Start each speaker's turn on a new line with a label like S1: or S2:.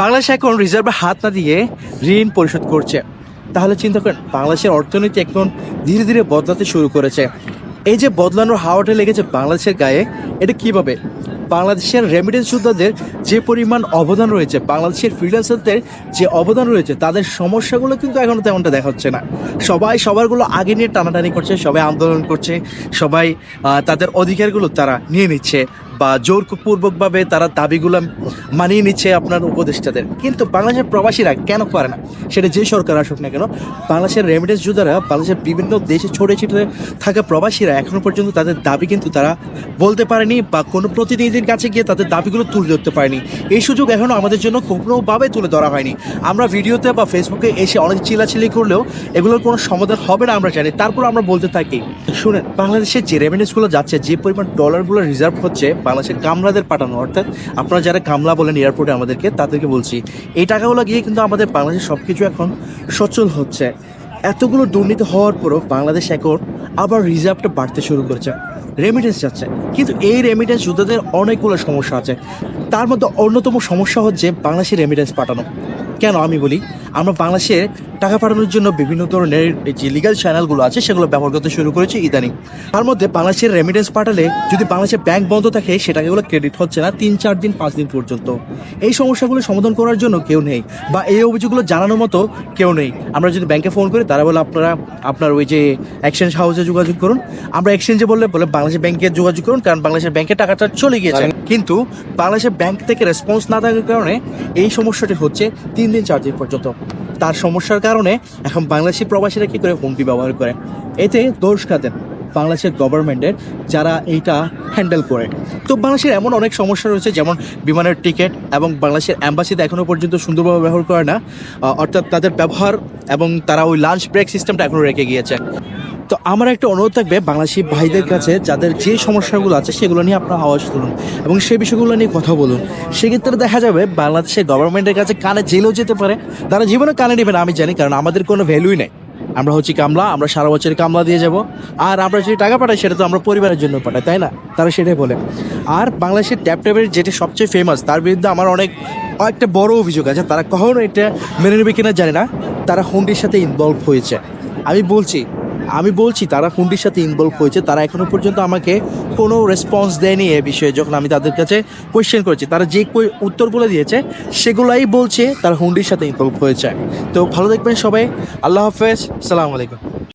S1: বাংলাদেশ এখন রিজার্ভে হাত না দিয়ে ঋণ পরিশোধ করছে। তাহলে চিন্তা করেন, বাংলাদেশের অর্থনীতি এখন ধীরে ধীরে বদলাতে শুরু করেছে। এই যে বদলানোর হাওয়াটা লেগেছে বাংলাদেশের গায়ে, এটা কীভাবে? বাংলাদেশের রেমিডেন্স যোদ্ধাদের যে পরিমাণ অবদান রয়েছে, বাংলাদেশের ফ্রিল্যান্সারদের যে অবদান রয়েছে, তাদের সমস্যাগুলো কিন্তু এখনও তেমনটা দেখা হচ্ছে না। সবাই সবারগুলো আগে নিয়ে টানাটানি করছে, সবাই আন্দোলন করছে, সবাই তাদের অধিকারগুলো তারা নিয়ে নিচ্ছে। বা জোরপূর্বকভাবে তারা দাবিগুলো মানিয়ে নিচ্ছে আপনার উপদেষ্টাদের। কিন্তু বাংলাদেশের প্রবাসীরা কেন পারে না? সেটা যে সরকার আসুক না কেন, বাংলাদেশের রেমিডেন্স যোদ্ধারা বাংলাদেশের বিভিন্ন দেশে ছড়িয়ে ছিটে থাকা প্রবাসীরা এখনও পর্যন্ত তাদের দাবি কিন্তু তারা বলতে পারেনি বা কোনো প্রতিনিধির কাছে গিয়ে তাদের দাবিগুলো তুলে ধরতে পারেনি। এই সুযোগ এখনও আমাদের জন্য কোনোভাবে তুলে ধরা হয়নি। আমরা ভিডিওতে বা ফেসবুকে এসে অনেক চিলাচিলি করলেও এগুলোর কোনো সমাধান হবে না আমরা জানি। তারপর আমরা বলতে থাকি, শুনেন বাংলাদেশের যে রেমিডেন্সগুলো যাচ্ছে, যে পরিমাণ ডলারগুলো রিজার্ভ হচ্ছে বাংলাদেশের গামলাদের পাঠানো, অর্থাৎ আপনারা যারা গামলা বলেন এয়ারপোর্টে আমাদেরকে, তাদেরকে বলছি, এই টাকাগুলো গিয়ে কিন্তু আমাদের বাংলাদেশের সব কিছু এখন সচল হচ্ছে। এতগুলো দুর্নীতি হওয়ার পরও বাংলাদেশ এখন আবার রিজার্ভটা বাড়তে শুরু করেছে। রেমিটেন্স যাচ্ছে। কিন্তু এই রেমিটেন্স যোদ্ধাদের অনেকগুলো সমস্যা আছে। তার মধ্যে অন্যতম সমস্যা হচ্ছে বাংলাদেশের রেমিটেন্স পাঠানো। কেন আমি বলি? আমরা বাংলাদেশে টাকা পাঠানোর জন্য বিভিন্ন ধরনের যে লিগাল চ্যানেলগুলো আছে সেগুলো ব্যবহার করতে শুরু করেছি ইদানিং। তার মধ্যে বাংলাদেশের রেমিটেন্স পাঠালে যদি বাংলাদেশের ব্যাংক বন্ধ থাকে সে টাকাগুলো ক্রেডিট হচ্ছে না তিন চার দিন পাঁচ দিন পর্যন্ত। এই সমস্যাগুলো সমাধান করার জন্য কেউ নেই বা এই অভিযোগগুলো জানানোর মতো কেউ নেই। আমরা যদি ব্যাংকে ফোন করি তারা বলে আপনারা আপনার ওই যে এক্সচেঞ্জ হাউসে যোগাযোগ করুন। আমরা এক্সচেঞ্জে বললে বলে বাংলাদেশের ব্যাংকে যোগাযোগ করুন কারণ বাংলাদেশের ব্যাংকে টাকাটা চলে গিয়েছে। কিন্তু বাংলাদেশের ব্যাংক থেকে রেসপন্স না থাকার কারণে এই সমস্যাটি হচ্ছে। তিন দিন চার দিন পর্যন্ত। তার সমস্যার কারণে এখন বাংলাদেশি প্রবাসীরা কী করে হুমকি ব্যবহার করে? এতে দোষ খাতেন বাংলাদেশের গভর্নমেন্টের যারা এইটা হ্যান্ডেল করে। তো বাংলাদেশের এমন অনেক সমস্যা রয়েছে, যেমন বিমানের টিকিট এবং বাংলাদেশের অ্যাম্বাসিতে এখনও পর্যন্ত সুন্দরভাবে ব্যবহার করে না। অর্থাৎ তাদের ব্যবহার এবং তারা ওই লাঞ্চ ব্রেক সিস্টেমটা এখনও রেখে গিয়েছে। তো আমার একটা অনুরোধ থাকবে বাংলাদেশি ভাইদের কাছে, যাদের যে সমস্যাগুলো আছে সেগুলো নিয়ে আপনারা আওয়াজ তুলুন এবং সেই বিষয়গুলো নিয়ে কথা বলুন। সেক্ষেত্রে দেখা যাবে বাংলাদেশের গভর্নমেন্টের কাছে কানে জেলেও যেতে পারে। তারা জীবনে কানে নেবে না, আমি জানি, কারণ আমাদের কোনো ভ্যালুই নেই। আমরা হচ্ছি কামলা, আমরা সারা বছর কামলা দিয়ে যাব। আর আমরা যদি টাকা পাঠাই, সেটা তো আমরা পরিবারের জন্য পাঠাই, তাই না? তারা সেটাই বলে। আর বাংলাদেশের ট্যাপ ট্যাপের যেটা সবচেয়ে ফেমাস তার বিরুদ্ধে আমার অনেক একটা বড় অভিযোগ আছে। তারা কখনো এটা মেনে নেবে কিনা জানি না। তারা হুন্ডির সাথে ইনভলভ হয়েছে। আমি বলছি আমি বলছি, তারা হুন্ডির সাথে ইনভলভ হয়েছে, তারা এখনও পর্যন্ত আমাকে কোনো রেসপন্স দেয়নি এ বিষয়ে, যখন আমি তাদের কাছে কোয়েশ্চেন করেছি। তারা যে উত্তরগুলো দিয়েছে, সেগুলাই বলছে, তারা হুন্ডির সাথে ইনভলভ হয়েছে। তো ভালো দেখবেন সবাই। আল্লাহ হাফেজ, সালাম আলাইকুম।